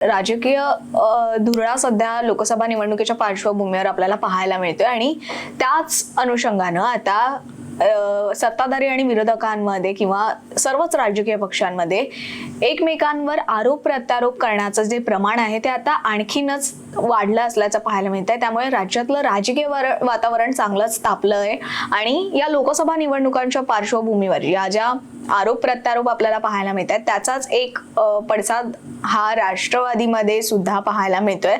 राजकीय धुरळा सध्या लोकसभा निवडणुकीच्या पार्श्वभूमीवर आपल्याला पाहायला मिळतोय आणि त्याच अनुषंगानं आता सत्ताधारी आणि विरोधकांमध्ये किंवा सर्वच राजकीय पक्षांमध्ये एकमेकांवर आरोप प्रत्यारोप करण्याचं जे प्रमाण आहे ते आता आणखीनच वाढलं असल्याचं पाहायला मिळत आहे त्यामुळे राज्यातलं राजकीय वर- वातावरण चांगलंच तापलं आहे आणि या लोकसभा निवडणुकांच्या पार्श्वभूमीवर या ज्या आरोप प्रत्यारोप आपल्याला पाहायला मिळत आहेत त्याचाच एक पडसाद हा राष्ट्रवादीमध्ये सुद्धा पाहायला मिळतोय.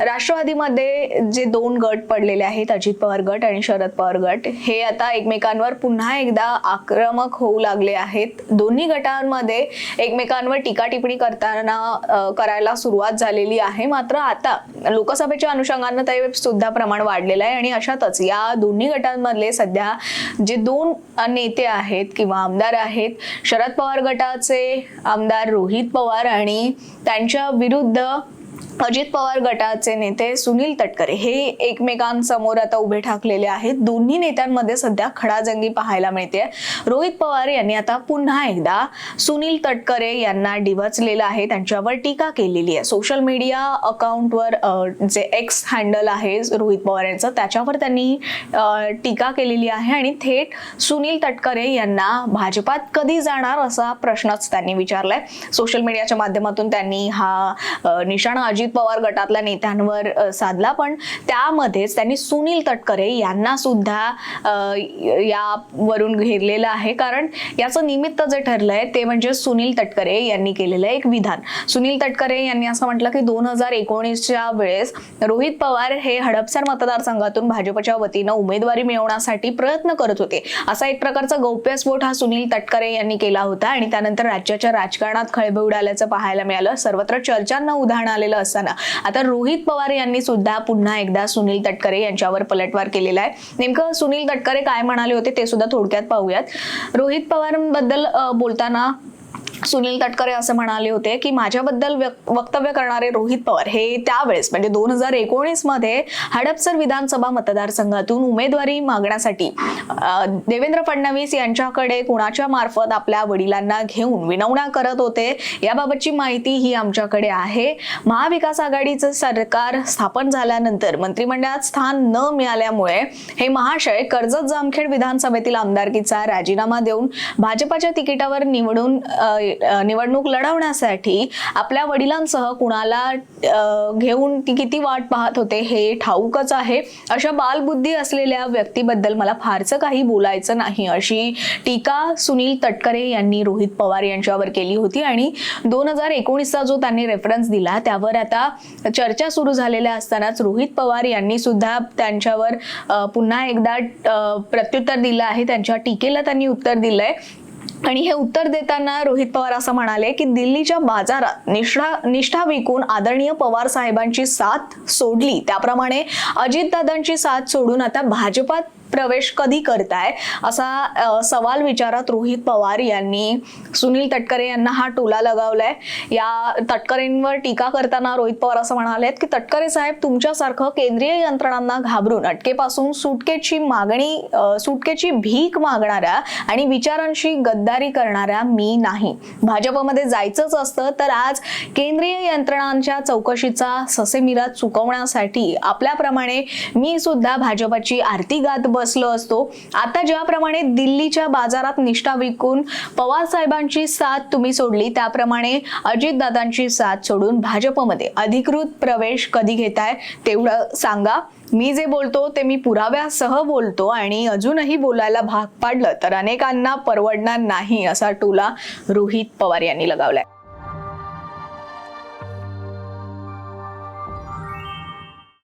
राष्ट्रवादीमध्ये जे दोन गट पडलेले आहेत अजित पवार गट आणि शरद पवार गट हे आता एकमेकांवर पुन्हा एकदा आक्रमक होऊ लागले आहेत. दोन्ही गटांमध्ये एकमेकांवर टीका टिप्पणी करताना करायला सुरुवात झालेली आहे. मात्र आता लोकसभेच्या अनुषंगानं ते सुद्धा प्रमाण वाढलेलं आहे आणि अशातच या दोन्ही गटांमधले सध्या जे दोन नेते आहेत किंवा आमदार आहेत शरद पवार गटाचे आमदार रोहित पवार आणि त्यांच्या विरुद्ध अजित पवार गटाचे नेते सुनील तटकरे हे एकमेकांसमोर आता उभे ठाकलेले आहेत. दोन्ही नेत्यांमध्ये सध्या खडाजंगी पाहायला मिळते. रोहित पवार यांनी आता पुन्हा एकदा सुनील तटकरे यांना डिवचलेलं आहे. त्यांच्यावर टीका केलेली आहे. सोशल मीडिया अकाउंटवर जे एक्स हँडल आहे रोहित पवार यांचं त्याच्यावर त्यांनी टीका केलेली आहे आणि थेट सुनील तटकरे यांना भाजपात कधी जाणार असा प्रश्नच त्यांनी विचारलाय. सोशल मीडियाच्या माध्यमातून त्यांनी हा निशाणा अजित पवार गटातल्या नेत्यांवर साधला. पण त्यामध्येच त्यांनी सुनील तटकरे यांना सुद्धा यावरून घेरलेलं आहे. कारण याचं निमित्त जे ठरलंय ते म्हणजे सुनील तटकरे यांनी केलेलं एक विधान. सुनील तटकरे यांनी असं म्हटलं की दोन हजार एकोणीसच्या वेळेस रोहित पवार हे हडपसर मतदारसंघातून भाजपच्या वतीनं उमेदवारी मिळवण्यासाठी प्रयत्न करत होते. असा एक प्रकारचा गौप्यस्फोट हा सुनील तटकरे यांनी केला होता. आणि त्यानंतर राज्याच्या राजकारणात खळबळ उडाल्याचं पाहायला मिळालं. सर्वत्र चर्चांना उधाण आलेलं असताना आता रोहित पवार यांनी सुद्धा पुन्हा एकदा सुनील तटकरे यांच्यावर पलटवार केलेला आहे. नेमकं सुनील तटकरे काय म्हणाले होते ते सुद्धा थोडक्यात पाहूयात. रोहित पवारांबद्दल बोलताना सुनील तटकरे असं म्हणाले होते की माझ्याबद्दल वक्तव्य करणारे रोहित पवार हे त्यावेळेस म्हणजे दोन हजार एकोणीसमध्ये हडपसर विधानसभा मतदारसंघातून उमेदवारी मागण्यासाठी देवेंद्र फडणवीस यांच्याकडे कुणाच्या मार्फत आपल्या वडिलांना घेऊन विनवण्या करत होते याबाबतची माहिती ही आमच्याकडे आहे. महाविकास आघाडीचं सरकार स्थापन झाल्यानंतर मंत्रिमंडळात स्थान न मिळाल्यामुळे हे महाशय कर्जत जामखेड विधानसभेतील आमदारकीचा राजीनामा देऊन भाजपाच्या तिकिटावर निवडून निवडणूक लढवण्यासाठी आपल्या वडिलांसह कुणाला घेऊन ती किती वाट पाहत होते हे ठाऊकच आहे. अशा बालबुद्धी असलेल्या व्यक्तीबद्दल मला फारसं काही बोलायचं नाही अशी टीका सुनील तटकरे यांनी रोहित पवार यांच्यावर केली होती आणि दोन हजार एकोणीसचा जो त्यांनी रेफरन्स दिला त्यावर आता चर्चा सुरू झालेल्या असतानाच रोहित पवार यांनी सुद्धा त्यांच्यावर पुन्हा एकदा प्रत्युत्तर दिलं आहे. त्यांच्या टीकेला त्यांनी उत्तर दिलंय. आणि हे उत्तर देताना रोहित पवार असं म्हणाले की दिल्लीच्या बाजारात निष्ठा निष्ठा विकून आदरणीय पवार साहेबांची साथ सोडली. त्याप्रमाणे अजितदादांची साथ सोडून आता भाजपात प्रवेश कधी करताय? असा सवाल विचारत रोहित पवार यांनी सुनील तटकरे यांना हा टोला लगावलाय. या तटकरेंवर टीका करताना रोहित पवार असं म्हणालेत की तटकरे साहेब तुमच्यासारखं केंद्रीय यंत्रणांना घाबरून अटकेपासून सुटकेची मागणी सुटकेची भीक मागणाऱ्या आणि विचारांशी गद्दारी करणाऱ्या मी नाही. भाजपमध्ये जायचंच असतं तर आज केंद्रीय यंत्रणांच्या चौकशीचा ससेमिरा चुकवण्यासाठी आपल्याप्रमाणे मी सुद्धा भाजपाची आरती गात बसलो असतो. आता ज्याप्रमाणे दिल्लीच्या बाजारात निष्ठा विकून पवार साहेबांची साथ तुम्ही सोडली त्याप्रमाणे अजितदादांची साथ सोडून भाजपमध्ये अधिकृत प्रवेश कधी घेताय तेवढं सांगा. मी जे बोलतो ते मी पुराव्यासह बोलतो आणि अजूनही बोलायला भाग पाडलं तर अनेकांना परवडणार नाही असा टोला रोहित पवार यांनी लगावलाय.